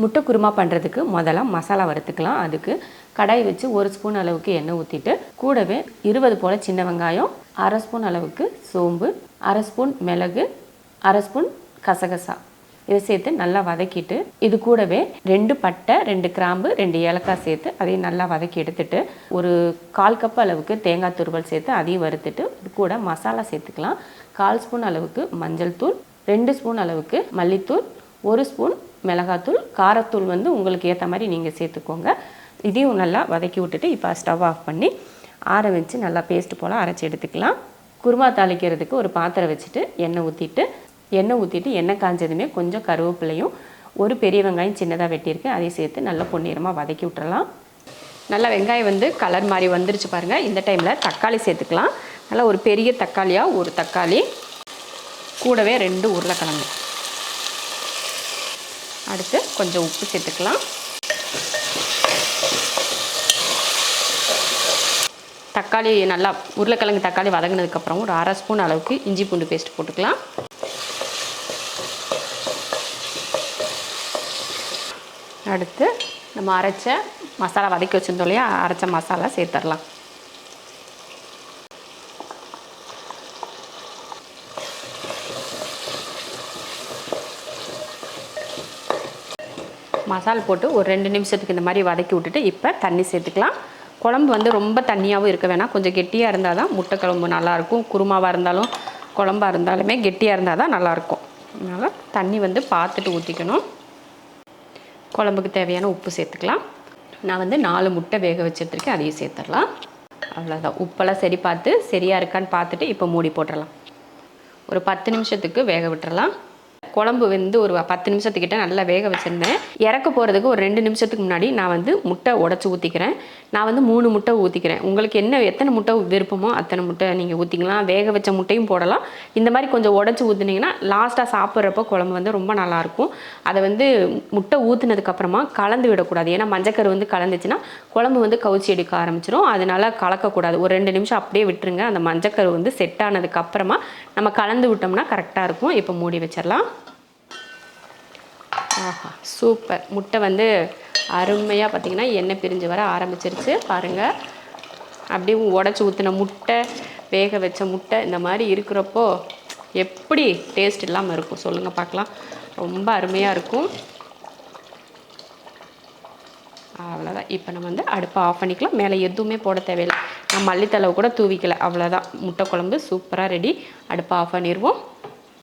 முட்டை குருமா பண்ணுறதுக்கு முதல்ல மசாலா வறுத்துக்கலாம். அதுக்கு கடாய் வச்சு ஒரு ஸ்பூன் அளவுக்கு எண்ணெய் ஊற்றிட்டு கூடவே இருபது போல் சின்ன வெங்காயம் அரை ஸ்பூன் அளவுக்கு சோம்பு அரை ஸ்பூன் மிளகு அரை ஸ்பூன் கசகசா. இதை சேர்த்து நல்லா வதக்கிட்டு இது கூடவே ரெண்டு பட்டை ரெண்டு கிராம்பு ரெண்டு ஏலக்காய் சேர்த்து அதையும் நல்லா வதக்கி எடுத்துட்டு ஒரு கால் கப் அளவுக்கு தேங்காய் துருவல் சேர்த்து அதையும் வறுத்துட்டு இது கூட மசாலா சேர்த்துக்கலாம். கால் ஸ்பூன் அளவுக்கு மஞ்சள் தூள் ரெண்டு ஸ்பூன் அளவுக்கு மல்லித்தூள் ஒரு ஸ்பூன் மிளகாத்தூள் காரத்தூள் வந்து உங்களுக்கு ஏற்ற மாதிரி நீங்கள் சேர்த்துக்கோங்க. இதையும் நல்லா வதக்கி விட்டுட்டு இப்போ ஸ்டவ் ஆஃப் பண்ணி ஆற வச்சு நல்லா பேஸ்ட் போல் அரைச்சி எடுத்துக்கலாம். குருமா தாளிக்கிறதுக்கு ஒரு பாத்திரம் வச்சுட்டு எண்ணெய் ஊற்றிட்டு எண்ணெய் ஊற்றிட்டு எண்ணெய் காஞ்சதுமே கொஞ்சம் கருவேப்பிலையும் ஒரு பெரிய வெங்காயம் சின்னதாக வெட்டியிருக்கேன் அதையும் சேர்த்து நல்லா பொன்னிறமாக வதக்கி விட்டுறலாம். நல்லா வெங்காயம் வந்து கலர் மாதிரி வந்துருச்சு பாருங்கள் இந்த டைமில் தக்காளி சேர்த்துக்கலாம். நல்லா ஒரு பெரிய தக்காளியாக ஒரு தக்காளி கூடவே ரெண்டு உருளைக்கிழங்கு. அடுத்து கொஞ்சம் உப்பு சேர்த்துக்கலாம். தக்காளி நல்லா உருளைக்கிழங்கு தக்காளி வதங்கினதுக்கப்புறம் ஒரு அரை ஸ்பூன் அளவுக்கு இஞ்சி பூண்டு பேஸ்ட் போட்டுக்கலாம். அடுத்து நம்ம அரைச்ச மசாலா வதக்கி வச்சுருந்தோம் இல்லையா? அரைச்ச மசாலா சேர்த்துடலாம். மசால் போட்டு ஒரு ரெண்டு நிமிஷத்துக்கு இந்த மாதிரி வதக்கி விட்டுட்டு இப்போ தண்ணி சேர்த்துக்கலாம். குழம்பு வந்து ரொம்ப தண்ணியாகவும் இருக்க வேணாம். கொஞ்சம் கெட்டியாக இருந்தால் தான் முட்டை குழம்பு நல்லாயிருக்கும் குருமாவாக இருந்தாலும் குழம்பாக இருந்தாலுமே கெட்டியாக இருந்தால் தான் நல்லாயிருக்கும் அதனால் தண்ணி வந்து பார்த்துட்டு ஊற்றிக்கணும் குழம்புக்கு தேவையான உப்பு சேர்த்துக்கலாம். நான் வந்து நாலு முட்டை வேக வச்சுருக்கேன். அதையும் சேர்த்துடலாம். அவ்வளோதான் உப்பெல்லாம் சரி பார்த்து சரியாக இருக்கான்னு பார்த்துட்டு இப்போ மூடி போட்டுடலாம். ஒரு பத்து நிமிஷத்துக்கு வேக விட்டுறலாம் குழம்பு வந்து ஒரு பத்து நிமிஷத்துக்கிட்ட நல்லா வேக வச்சுருந்தேன். இறக்க போகிறதுக்கு ஒரு ரெண்டு நிமிஷத்துக்கு முன்னாடி நான் வந்து முட்டை உடச்சி ஊற்றிக்கிறேன் நான் வந்து மூணு முட்டை ஊற்றிக்கிறேன் உங்களுக்கு என்ன எத்தனை முட்டை விருப்பமோ அத்தனை முட்டை நீங்கள் ஊற்றிக்கலாம் வேக வச்ச முட்டையும் போடலாம். இந்த மாதிரி கொஞ்சம் உடச்சி ஊற்றுனீங்கன்னா லாஸ்ட்டாக சாப்பிட்றப்போ குழம்பு வந்து ரொம்ப நல்லாயிருக்கும் அதை வந்து முட்டை ஊற்றுனதுக்கப்புறமா கலந்து விடக்கூடாது. ஏன்னா மஞ்சக்கரு வந்து கலந்துச்சுன்னா குழம்பு வந்து கவுச்சி எடுக்க ஆரம்பிச்சிடும் அதனால் கலக்கக்கூடாது. ஒரு ரெண்டு நிமிஷம் அப்படியே விட்டுருங்க. அந்த மஞ்சக்கரு வந்து செட் ஆனதுக்கப்புறமா நம்ம கலந்து விட்டோம்னா கரெக்டாக இருக்கும். இப்போ மூடி வச்சிடலாம். ஆஹா சூப்பர். முட்டை வந்து அருமையாக பார்த்தீங்கன்னா எண்ணெய் பிரிஞ்சு வர ஆரம்பிச்சிருச்சு. பாருங்கள் அப்படியே உடச்சி ஊற்றின முட்டை வேக வச்ச முட்டை இந்த மாதிரி இருக்கிறப்போ எப்படி டேஸ்ட் இல்லாமல் இருக்கும் சொல்லுங்கள் பார்க்கலாம் ரொம்ப அருமையாக இருக்கும். அவ்வளோதான் இப்போ நம்ம வந்து அடுப்பை ஆஃப் பண்ணிக்கலாம். மேலே எதுவுமே போட தேவையில்லை. நான் மல்லித்தளவு கூட தூவிக்கல. அவ்வளோதான் முட்டை குழம்பு சூப்பராக ரெடி அடுப்பை ஆஃப் பண்ணிடுவோம்